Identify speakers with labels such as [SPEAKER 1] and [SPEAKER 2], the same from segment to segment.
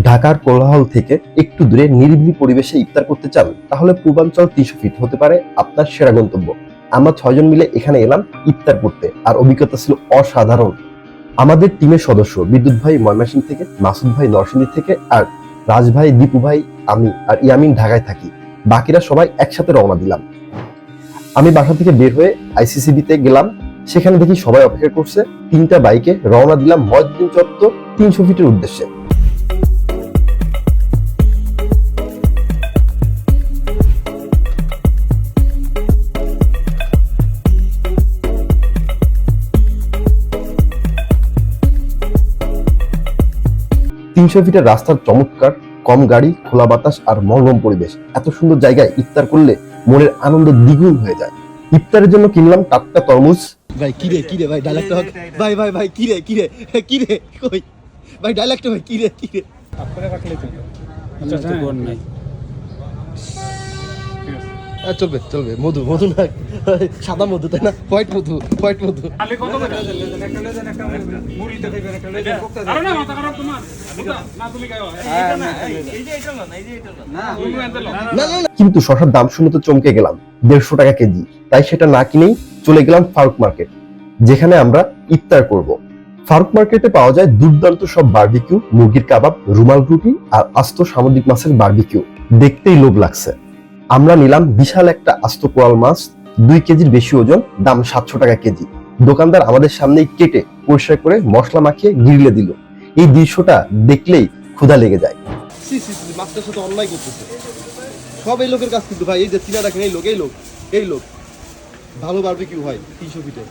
[SPEAKER 1] ঢাকার কোলাহল থেকে একটু দূরে নিরিবিলি পরিবেশে ইফতার করতে চান, তাহলে পূর্বাঞ্চল তিনশো ফিট হতে পারে আপনার সেরা গন্তব্য। আমরা ছয়জন মিলে এখানে এলাম ইফতার করতে, আর অভিজ্ঞতা ছিল অসাধারণ। আমাদের টিমের সদস্য বিদ্যুৎ ভাই ময়মাসিং থেকে, মাসুদ ভাই নরসিংদী থেকে, আর রাজ ভাই, দীপু ভাই, আমি আর ইয়ামিন ঢাকায় থাকি। বাকিরা সবাই একসাথে রওনা দিলাম। আমি বাসা থেকে বের হয়ে আইসিসিবিতে গেলাম। সেখানে দেখি সবাই অপেক্ষা করছে। তিনটা বাইকে রওনা দিলাম ময়দিন চত্বর তিনশো ফিটের উদ্দেশ্যে। তিনশো ফিটের রাস্তার চমৎকার কম গাড়ি খোলা বাতাস আর মনোরম পরিবেশ। এত সুন্দর জায়গায় ইফতার করলে মনের আনন্দ দ্বিগুণ হয়ে যায়। ইফতারের জন্য কিনলাম টাটকা তরমুজ।
[SPEAKER 2] ভাই কিরে কিরে ভাই ডাইলেক্ট হক। ভাই ভাই ভাই কিরে কিরে কিরে কই? ভাই ডাইলেক্ট ভাই কিরে কিরে হ্যাঁ, চলবে চলবে। মধু মধু না সাদা মধু তাই না? হোয়াইট মধু হোয়াইট মধু।
[SPEAKER 3] আরে না মাথা খারাপ তোমার। না তুমি গাও
[SPEAKER 2] না না। না।
[SPEAKER 1] কিন্তু শশার দাম শুনে তো চমকে গেলাম দেড়শো টাকা কেজি। তাই সেটা না কিনেই চলে গেলাম ফারুক মার্কেট যেখানে আমরা ইফতার করব। ফারুক মার্কেটে পাওয়া যায় দুর্দান্ত সব বার্বিকিউ মুরগির কাবাব রুমাল রুটি আর আস্ত সামুদ্রিক মাছের বার্বিকিউ। দেখতেই লোভ লাগছে। আমরা নিলাম বিশাল একটা আস্ত কোয়াল মাছ, দুই কেজির বেশি ওজন, দাম সাতশো টাকা কেজি। দোকানদার আমাদের সামনেই কেটে পরিষ্কার করে মশলা মাখিয়ে গিরলে দিল। এই দৃশ্যটা দেখলেই ক্ষুধা লেগে যায়।
[SPEAKER 2] সব এই লোকের কাছ কিন্তু ভাই, এই যে চিনা দেখেন, এই লোক এই লোক এই লোক। ভালো বার্বিকিউ হয়? তিনশো ফিটে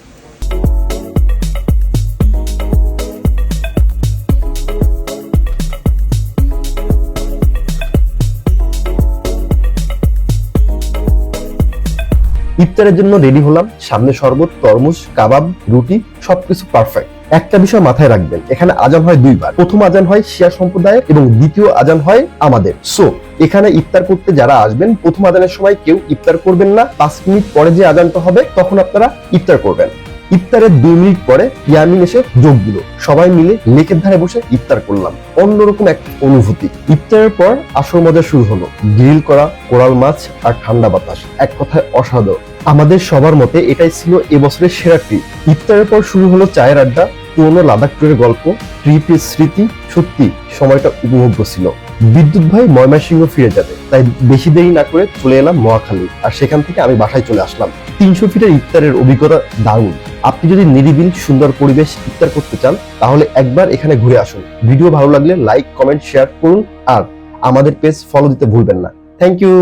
[SPEAKER 1] ইফতারের জন্য রেডি হলাম। সামনে শরবত, তরমুজ, কাবাব, রুটি, সবকিছু পারফেক্ট একটা বিষয় মাথায় রাখবেন, এখানে আজান হয় দুইবার। প্রথম আজান হয় শিয়া সম্প্রদায়ের এবং দ্বিতীয় আজান হয় আমাদের। সো এখানে ইফতার করতে যারা আসবেন, প্রথম আজানের সময় কেউ ইফতার করবেন না। পাঁচ মিনিট পরে যে আজানটা হবে, তখন আপনারা ইফতার করবেন। ইফতারের দুই মিনিট পরে ইয়ামিন এসে যোগ দিল। সবাই মিলে লেকের ধারে বসে ইফতার করলাম। অন্যরকম এক অনুভূতি। ইফতারের পর আসল মজা শুরু হলো। গ্রিল করা, কোরাল মাছ আর ঠান্ডা বাতাস। এক কথায় অসাধারণ। আমাদের সবার মতে এটাই ছিল এবছরের সেরা ট্রিপ। ইফতারের পর শুরু হলো চায়ের আড্ডা, পুরোনো লাদাখ ট্যুরের গল্প, ট্রিপের স্মৃতি। সত্যি, সময়টা উপভোগ্য ছিল। বিদ্যুৎ ভাই ময়মনসিংহ ফিরে যাবে। তাই বেশি দেরি না করে চলে এলাম মহাখালী। আর সেখান থেকে আমি বাসায় চলে আসলাম। তিনশো ফিটের ইফতারের অভিজ্ঞতা দারুণ। আপনি যদি নিরিবিল সুন্দর পরিবেশ ইফতার করতে চান, তাহলে একবার এখানে ঘুরে আসুন। ভিডিও ভালো লাগলে লাইক, কমেন্ট, শেয়ার করুন আর আমাদের পেজ ফলো দিতে ভুলবেন না। Thank you